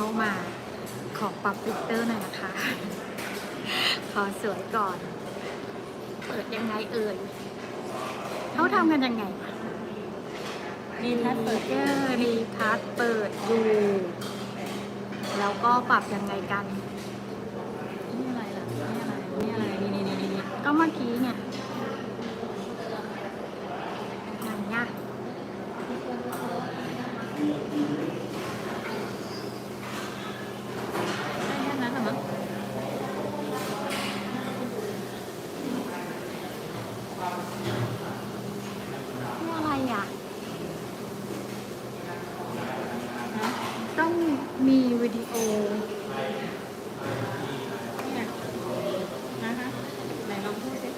เข้ามาขอปรับฟิลเตอร์หน่อยนะคะ ขอสวยก่อน เปิดยังไงเอ่ยเขาทำกันยังไงมีทัดเปิดเออรีทัชเปิดอยู่แล้วก็ปรับยังไงกันนี่อะไรล่ะนี่อะไรนี่อะไรนี่นี่นี่นี่ก็เมื่อกี้เนี่ยไหนอะ ได้แค่นั้นเหรอมั้ง นี่อะไรอะ ฮะ ต้องมีวิดีโอ เนี่ยนะฮะไหนลองพูดสิ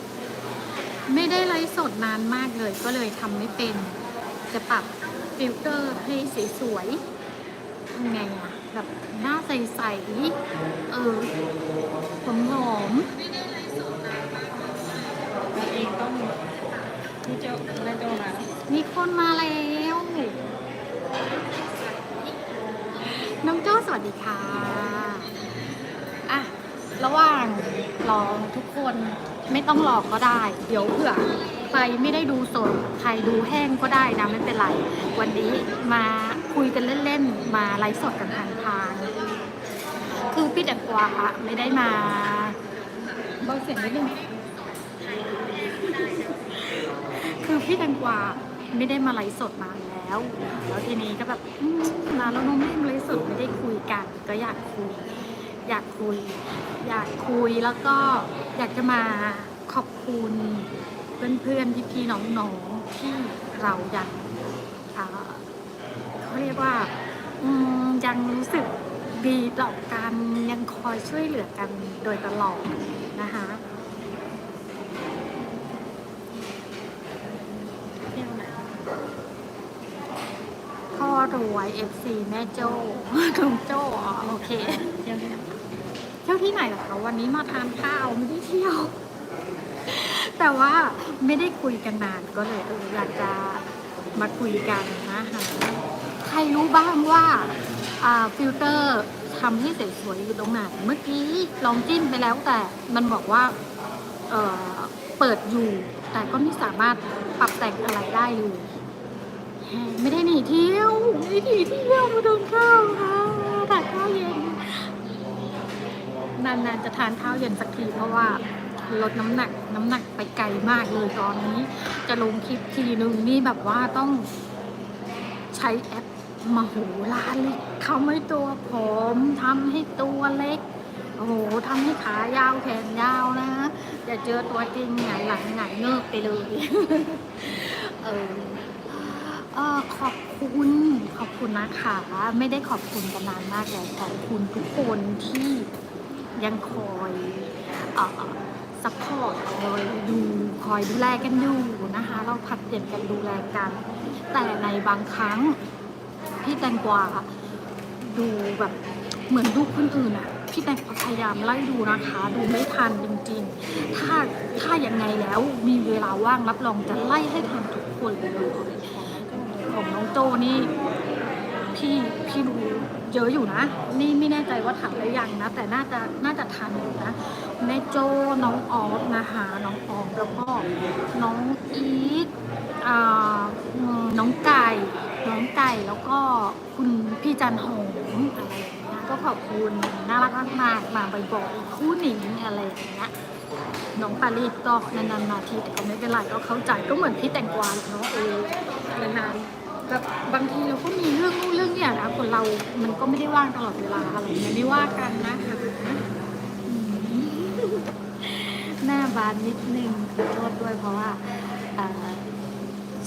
ไม่ได้ไลฟ์สด นานมากเลยก็เลยทำไม่เป็น จะปรับฟิลเตอร์ให้สวยๆทำไงอะแบบหน้าใสๆเออผมหอมตัวเองต้องพี่โจได้โจมาๆมีคนมาแล้วน้องโจ้สวัสดีค่ะอะระหว่างรอทุกคนไม่ต้องรอก็ได้ เดี๋ยวเผื่อ ใครไม่ได้ดูสด ใครดูแห้งก็ได้นะไม่เป็นไร วันนี้มาคุยกันเล่นๆ มาไลฟ์สดกันทางทาง คือพี่แตงกวาไม่ได้มาเบาเสียงนิดนึงคือพี่แตงกวาไม่ได้มาไลฟ์สดนานแล้ว แล้วทีนี้ก็แบบมนานแล้วน้องไม่ได้ไลฟ์สดไม่ได้คุยกัน ก็อยากคุย อยากคุย อยากคุยแล้วก็อยากจะมาขอบคุณ เพื่อนๆพี่ๆน้องๆที่เรายังเขาเรียกว่ายังรู้สึกดีต่อกันยังคอยช่วยเหลือกันโดยตลอดนะคะเที่ยวไหนพ่อรวย FC แม่โจ้ลุงโจ้โอเคเที่ยวที่ไหนเที่ยวที่ไหนเหรอคะวันนี้มาทานข้าวไม่ได้เที่ยว แต่ว่าไม่ได้คุยกันนานก็เลยเอออยากจะมาคุยกันนะคะใครรู้บ้างว่าฟิลเตอร์ทำให้สวยๆอยู่ตรงไหนเมื่อกี้ลองจิ้มไปแล้วแต่มันบอกว่าเเปิดอยู่ แต่ก็ไม่สามารถปรับแต่งอะไรได้เลยไม่ได้หนีเที่ยวไม่ได้หนีเที่ยวมาทานข้าวค่ะทานข้าวเย็นนานๆจะทานข้าวเย็นสักทีเพราะว่า ลดน้ำหนักน้ำหนักไปไกลมากเลยตอนนี้ จะลงคลิปทีนึงนี่แบบว่าต้องใช้แอปมาโหลานเลยทำให้ตัวผอมทำให้ตัวเล็กโอ้โหทำให้ขายาวแขนยาวนะอย่าเจอตัวจริงหงายหลังหงายเงิบไปเลยเออเออขอบคุณขอบคุณนะคะไม่ได้ขอบคุณกันนานมากแล้วขอบคุณทุกคนที่ยังคอย ซัพพอร์ตคอยดูคอยดูแลกันอยู่นะคะ เราผัดเปลี่ยนกันดูแลกัน แต่ในบางครั้งพี่แตงกวาดูแบบเหมือนดูกคนอื่นอะพี่แตงพยายามไล่ดูนะคะ ดูไม่ทันจริงๆ ถ้าถ้ายังไงแล้วมีเวลาว่างรับรองจะไล่ให้ทันทุกคนเลยของน้องโจนี่พี่พี่ดู เยอะอยู่นะ นี่ไม่แน่ใจว่าทันหรือยังนะ แต่น่าจะน่าจะทันอยู่นะแม่โจน้องออฟนะคะน้องออมแล้วก็น้องอีทน้องไก่ น้องไก่แล้วก็คุณพี่จันหงอะไรอย่างเงี้ยก็ขอบคุณน่ารักมากมาบ่อยๆคู่หนิงอะไรอย่างเงี้ยน้องปารีสก็นานๆมาทีแต่ก็ไม่เป็นไรก็เข้าใจก็เหมือนพี่แตงกวาเลยเนาะเออนานๆ แบบบางทีเราก็มีเรื่องนู่นเรื่องเนี่ยนะคนเรา มันก็ไม่ได้ว่างตลอดเวลาอะไรอย่างเงี้ยไม่ว่ากันนะคะหน้าบานนิดนึงขอโทษด้วยเพราะว่า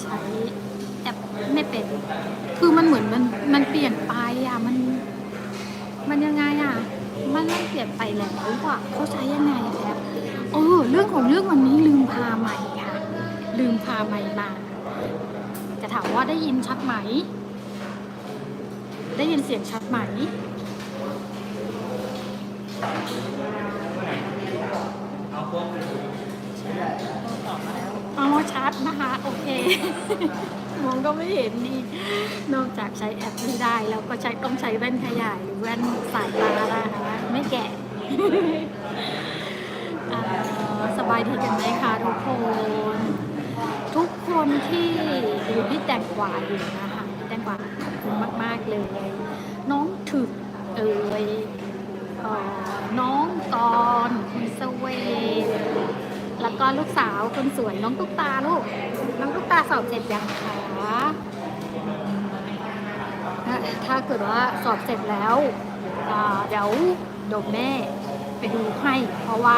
ใช้แอปไม่เป็น คือมันเหมือนมันมันเปลี่ยนไปอะมัน มันยังไงอะ มันมันเปลี่ยนไปแล้วอะเขาใช้ยังไงแอปเออเรื่องของเรื่องวันนี้ลืมพาใหม่ค่ะ ลืมพาใหม่มา ถามว่าได้ยินชัดไหม ได้ยินเสียงชัดไหมตอบมาแล้วอ๋อชัดนะคะ โอเค มองก็ไม่เห็นนี่ นอกจากใช้แอปไม่ได้ แล้วก็ใช้ต้องใช้แว่นขยายหรือแว่นสายตานะคะ ไม่แก่สบายดีกันไหมคะทุกคน ทุกคนที่ดูพี่แตงกวาอยู่นะคะแตงกวาขอบคุณมาก ๆ เลย น้องถึกเอ่ยอ่อน้องกรณ์คุณสเวแล้วก็ลูกสาวคนสวยน้องตุ๊กตาลูก น้องตุ๊กตาสอบเสร็จยังคะถ้าถ้าเกิดว่าสอบเสร็จแล้วเดี๋ยวดี๋ยวแม่ไปดูให้ เพราะว่า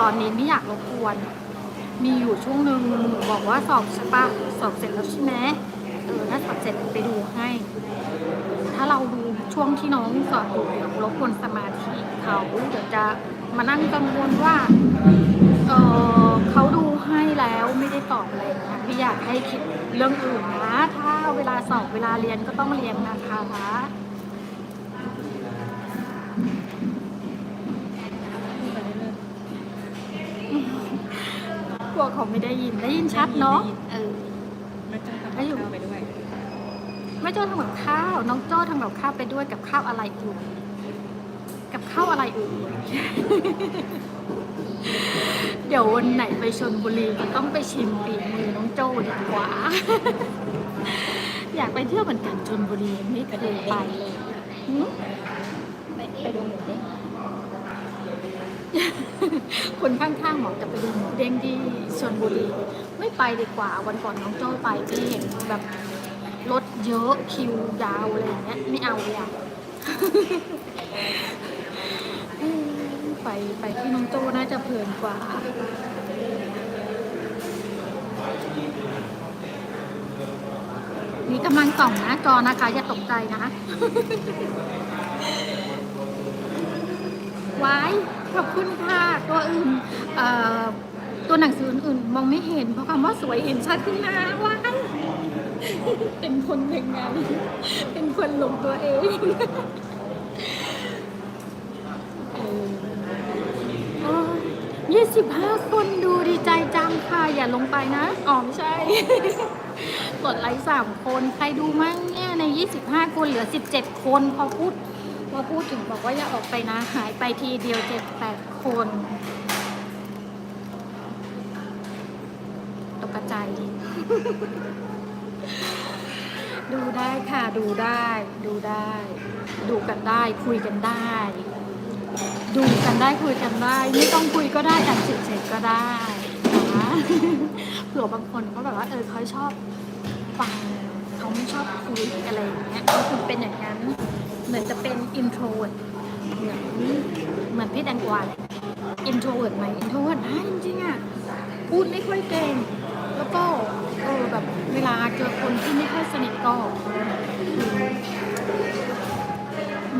ตอนนี้ไม่อยากรบกวน มีอยู่ช่วงหนึ่งบอกว่าสอบใช่ปะสอบเสร็จแล้วใช่ไหมเออถ้าสอบเสร็จไปดูให้ ถ้าเราดูช่วงที่น้องสอบอยู่เดี๋ยวรบกวนสมาธิเขาเดี๋ยวจะมานั่งกังวลว่าเออเขาดูให้แล้วไม่ได้ตอบอะไรอย่างเงี้ยพี่อยากให้คิดเรื่องอื่นนะ ถ้าเวลาสอบเวลาเรียนก็ต้องเรียนนะคะ กลัวเขาไม่ได้ยินได้ยินชัดเนาะเออๆไม่ต้องทำกับข้าวไปด้วยแม่โจ้ทำกับข้าว น้องโจ้ทำกับข้าวไปด้วยกับข้าวอะไรอื่นกับข้าวอะไรอื่นเดี๋ยววันไหนไปชนบุรีก็ต้องไปชิมฝีมือน้องโจ้ดีกว่า อยากไปเที่ยวเหมือนกันชนบุรีไม่เคยไปเลยหืมไปดูหมูเด้ง คนข้างๆบอกจะไปดูหมูเด้งที่ชนบุรี ไม่ไปดีกว่าวันก่อนน้องโจ้ไปพี่เห็นแบบรถเยอะคิวยาวอะไรอย่างเงี้ยไม่เอาเลยอะไปไปที่น้องโจ้น่าจะเพลินกว่านี่กำลังส่องหนะจอนะคะ อย่าตกใจนะ ไว้ขอบคุณค่ะ ตัวอื่นตัวหนังสืออื่นๆมองไม่เห็น เพราะคำว่าสวยเห็นชัดขึ้นมาวายเป็นคนยังไงเป็นคนหลงตัวเองยี่สิบห้าคนดูดีใจจังค่ะ อย่าลงไปนะ อ๋อไม่ใช่ กดไลค์สามคน ใครดูมั่งเนี่ยใน25คนเหลือ17คนพอพูด พอพูดถึงบอกว่าอย่าออกไปนะ หายไปทีเดียว7-8คนตกใจดูได้ค่ะดูได้ ดูได้ ดูกันได้ คุยกันได้ ดูกันได้คุยกันได้ไม่ต้องคุยก็ได้อ่านเฉยๆก็ได้นะเผื่อบางคนเขาแบบว่าเออเขาชอบฟังเขาไม่ชอบคุยอะไรอย่างเงี้ยก็คือเป็นอย่างนั้น มือนจะเป็น introvert เหมือนเหมือนพี่แตงกวาเลย introvert ไหม introvert นะจริงๆอะพูดไม่ค่อยเก่ง แล้วก็เออแบบเวลาเจอคนที่ไม่ค่อยสนิทก็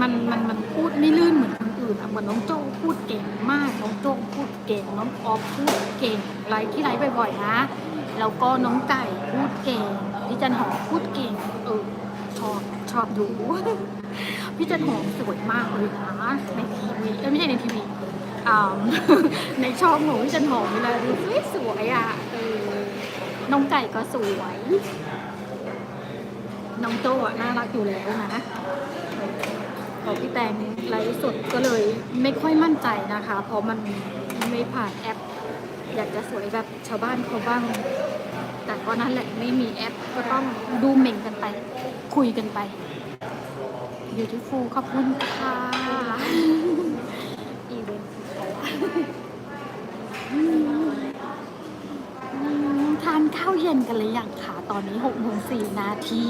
มันมันมันพูดไม่ลื่นเหมือนคนอื่นอะเหมือนน้องโจ้พูดเก่งมาก น้องโจ้พูดเก่ง น้องออฟพูดเก่งไลฟ์ที่ไลฟ์บ่อยๆนะแล้วก็น้องไก่พูดเก่งพี่จันหอมพูดเก่งเออชอบชอบดู พี่จันหอมสวยมากเลยนะในทีวีเอ้ยไม่ใช่ในทีวีในช่องของพี่จันหอมเวลาดูสวยสวยอะเออน้องไก่ก็สวยน้องโจ้อะน่ารักอยู่แล้วนะพอพี่แตงไลฟ์สดก็เลยไม่ค่อยมั่นใจนะคะ เพราะมันไม่ผ่านแอป อยากจะสวยแบบชาวบ้านเขาบ้าง แต่ก็นั่นแหละไม่มีแอปก็ต้องดูเหม่งกันไป คุยกันไป ยู่ที่ฟูขอบคุณค่ะอีเวนต์ทานข้าวเย็นกันเลยอย่างค่ะตอนนี้หกโมงสี่นาที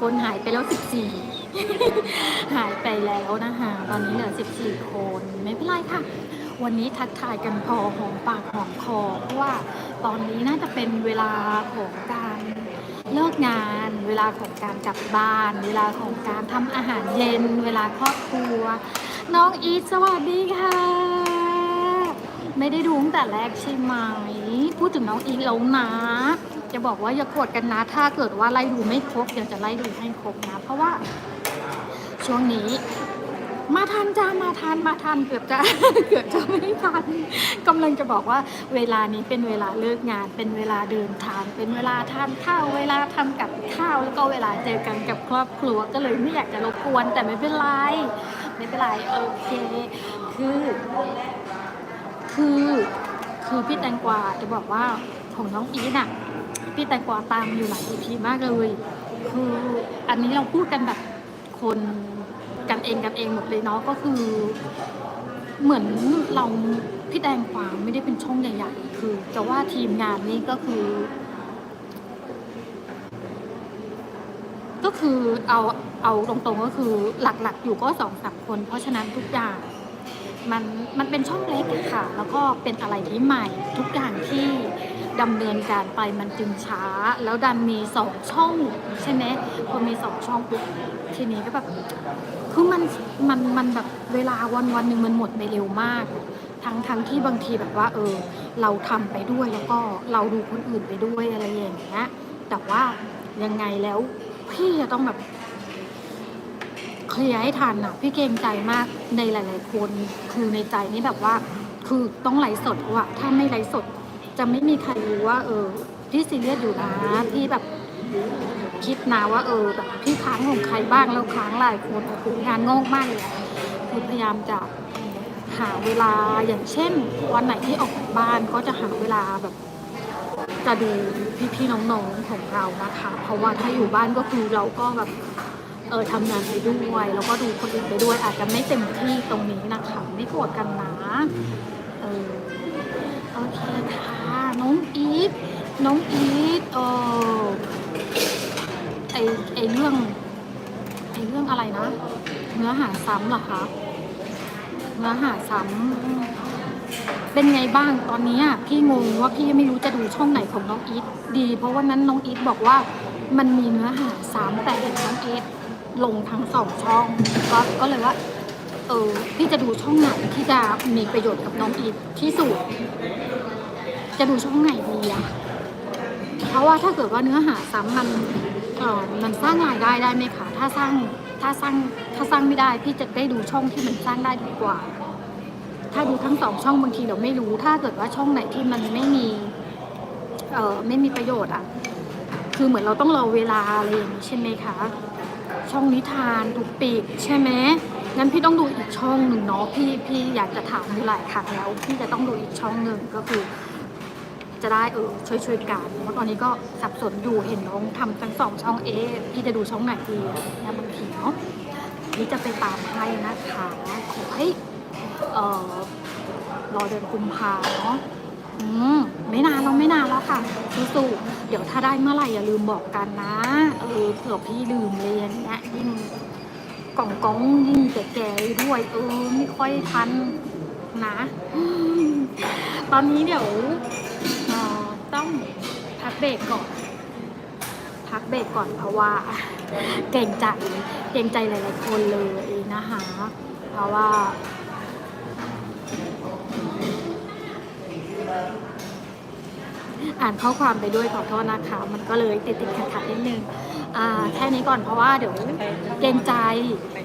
คนหายไปแล้วสิบสี่หายไปแล้วนะคะตอนนี้เหลือสิบสี่คนไม่เป็นไรค่ะ วันนี้ทักทายกันพอหอมปากหอมคอเพราะว่าตอนนี้น่าจะเป็นเวลาของการ เลิกงาน เวลาของการกลับบ้าน เวลาของการทำอาหารเย็น เวลาครอบครัว น้องอีทสวัสดีค่ะ ไม่ได้ดูตั้งแต่แรกใช่ไหม พูดถึงน้องอีทแล้วนะจะบอกว่าอย่ากดกันนะ ถ้าเกิดว่าไล่ดูไม่ครบเดี๋ยวจะไล่ดูให้ครบนะ เพราะว่าช่วงนี้ มาทันจ้ามาทันมาทันเกือบจะ เกือบจะไม่ทันกำลังจะบอกว่าเวลานี้เป็นเวลาเลิกงาน เป็นเวลาเดินทาง เป็นเวลาทานข้าวเวลาทำกับข้าวแล้วก็เวลาเจอกันกับครอบครัวก็เลยไม่อยากจะรบกวนแต่ไม่เป็นไรไม่เป็นไรโอเคคือ คือคือพี่แตงกวาจะบอกว่าของน้องอีทอะพี่แตงกวาตามอยู่หลาย EP มากเลย คืออันนี้เราพูดกันแบบคน กันเองกันเองหมดเลยเนาะก็คือ เหมือนเราพี่แตงกวาไม่ได้เป็นช่องใหญ่ๆคือจะว่าทีมงานนี้ก็คือ ก็คือเอาเอาตรงๆก็คือหลักๆ อยู่ก็สองสามคน เพราะฉะนั้นทุกอย่างมันมันเป็นช่องเล็กค่ะ แล้วก็เป็นอะไรที่ใหม่ทุกอย่างที่ ดำเนินการไปมันจึงช้า แล้วดันมีสองช่องใช่ไหมพอมีสองช่องปุ๊บทีนี้ก็แบบคือมันมันมันแบบเวลาวันวันหนึ่งมันหมดไปเร็วมาก ทั้งทั้งที่บางทีแบบว่า เออ เราทำไปด้วยแล้วก็เราดูคนอื่นไปด้วยอะไรอย่างเงี้ยแต่ว่ายังไงแล้วพี่จะต้องแบบเคลียร์ให้ทันอะ พี่เกรงใจมากในหลาย ๆ คน คือในใจนี่แบบว่า คือต้องไลฟ์สดเพราะว่าถ้าไม่ไลฟ์สด จะไม่มีใครรู้ว่า เออพี่ซีเรียสอยู่นะพี่แบบคิดนะว่าเออแบบพี่ค้างของใครบ้างแล้วค้างหลายคนโอ้โหงานงอกมากเลยคือพยายามจะหาเวลาอย่างเช่น วันไหนที่ออกจากบ้านก็จะหาเวลาแบบจะดูพี่ๆน้องๆของเรานะคะ เพราะว่าถ้าอยู่บ้านก็คือเราก็แบบเออทำงานไปด้วยแล้วก็ดูคนอื่นไปด้วยอาจจะไม่เต็มที่ตรงนี้นะคะ ไม่โกรธกันนะเออ โอเคค่ะน้องอีทน้องอีทเออไอไอเรื่องไอเรื่องอะไรนะ เนื้อหาซ้ำเหรอคะเนื้อหาซ้ำเป็นไงบ้างตอนนี้อะพี่งงว่าพี่ไม่รู้จะดูช่องไหนของน้องอีทดี เพราะวันนั้นน้องอีทบอกว่ามันมีเนื้อหาซ้ำแต่เห็นน้องอีทลงทั้งสองช่องก็ก็เลยว่า เออพี่จะดูช่องไหนที่จะมีประโยชน์กับน้องอีทที่สุด จะดูช่องไหนดีอะเพราะว่าถ้าเกิดว่าเนื้อหาซ้ำมันเออมันสร้างรายได้ได้ไหมคะถ้าสร้างถ้าสร้างถ้าสร้างไม่ได้พี่จะได้ดูช่องที่มันสร้างได้ดีกว่า ถ้าดูทั้งสองช่องบางทีเราไม่รู้ ถ้าเกิดว่าช่องไหนที่มันไม่มีเออไม่มีประโยชน์อะคือเหมือนเราต้องรอเวลาอะไรอย่างนี้ใช่ไหมคะ ช่องนิทานถูกปิดใช่ไหมงั้นพี่ต้องดูอีกช่องหนึ่งเนาะพี่พี่อยากจะถามอยู่หลายครั้งแล้วพี่จะต้องดูอีกช่องหนึ่งก็คือ จะได้เออช่วยช่วยๆกันเพราะตอนนี้ก็สับสนอยู่เห็นน้องทำทั้งสองช่องเอพี่จะดูช่องไหนดีอะเนี่ยบางทีเนาะพี่จะไปตามให้นะคะขอให้เออรอเดือนกุมภาเนาะอืมไม่นานแล้วไม่นานแล้วค่ะสู้ๆ เดี๋ยวถ้าได้เมื่อไหร่อย่าลืมบอกกันนะ เออเผื่อพี่ลืมเลยอย่างเงี้ยยิ่งกล่องกองยิ่งแก่ๆด้วย เออไม่ค่อยทันนะ ตอนนี้เดี๋ยวออต้องพักเบรกก่อน พักเบรกก่อนเพราะว่าเก่งใจเก่งใจหลาย ๆ คนเลยนะคะ เพราะว่า อ่านข้อความไปด้วยขอโทษนะคะ มันก็เลยติดติดขัดขัดๆนิดนึงอ่าแค่นี้ก่อนเพราะว่าเดี๋ยวเกรงใจ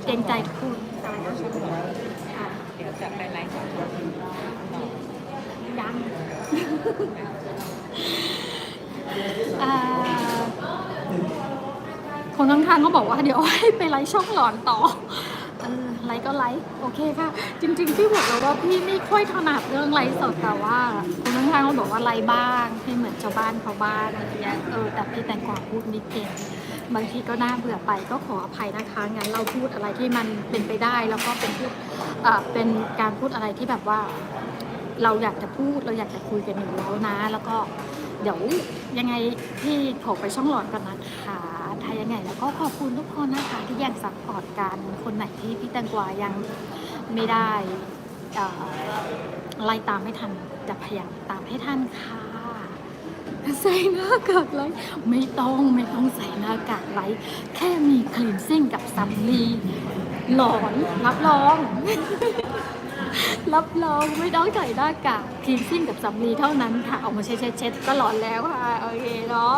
เกรงใจทุกคนอะเดี๋ยวจะไปไลฟ์สดยังอ่าคนข้างๆก็บอกว่าเดี๋ยวให้ไปไลฟ์ช่องหลอนต่อเออ ไลฟ์ก็ไลฟ์โอเคค่ะ จริงๆพี่บอกแล้วว่าพี่ไม่ค่อยถนัดเรื่องไลฟ์สดแต่ว่าคนข้างๆก็บอกว่าไลฟ์บ้างให้เหมือนชาวบ้านเขาบ้างอะไรเงี้ยเออแต่พี่แตงกวาพูดไม่เก่งบางทีก็น่าเบื่อไปก็ขออภัยนะคะงั้นเราพูดอะไรที่มันเป็นไปได้แล้วก็เป็นพูดเอ่เป็นการพูดอะไรที่แบบว่า เราอยากจะพูดเราอยากจะคุยกันอยู่แล้วนะ แล้วก็เดี๋ยวยังไงพี่ขอไปช่องหลอดก่อนนะคะ ถ้ายังไง แล้วก็ขอบคุณทุกคนนะคะที่ยังซัพพอร์ตกันคนไหนที่พี่แตงกวายังไม่ได้ไล่ตามไม่ทันจะพยายามตามให้ทันค่ะใส่หน้ากากไลท์ไม่ต้องไม่ต้องใส่หน้ากากไลท์แค่มีคลีนซิ่งกับซัมลีหลอนรับรอง รับรองไม่ต้องใส่หน้ากากครีมซิ่งกับสำลีเท่านั้นค่ะเอามาเช็ดเช็ดเช็ดก็หลอนแล้วค่ะโอเคเนาะ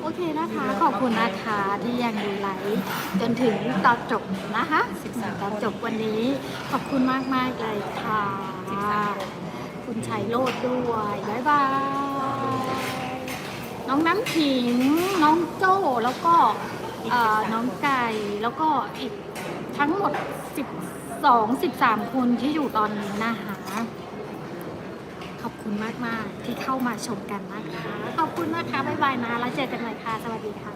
โอเคนะคะ ขอบคุณนะคะที่ยังดูไลฟ์จนถึงตอนจบนะคะ13ตอนจบวันนี้ขอบคุณมากมากๆเลยค่ะคุณชัยโรดด้วยบ๊ายบายน้องน้ำขิงน้องโจ้แล้วก็เอ่อน้องไก่แล้วก็อีกทั้งหมด12 13คนที่อยู่ตอนนี้นะคะขอบคุณมาก ๆ ที่เข้ามาชมกันนะคะ ขอบคุณนะคะ บ๊ายบายนะ แล้วเจอกันใหม่ค่ะ สวัสดีค่ะ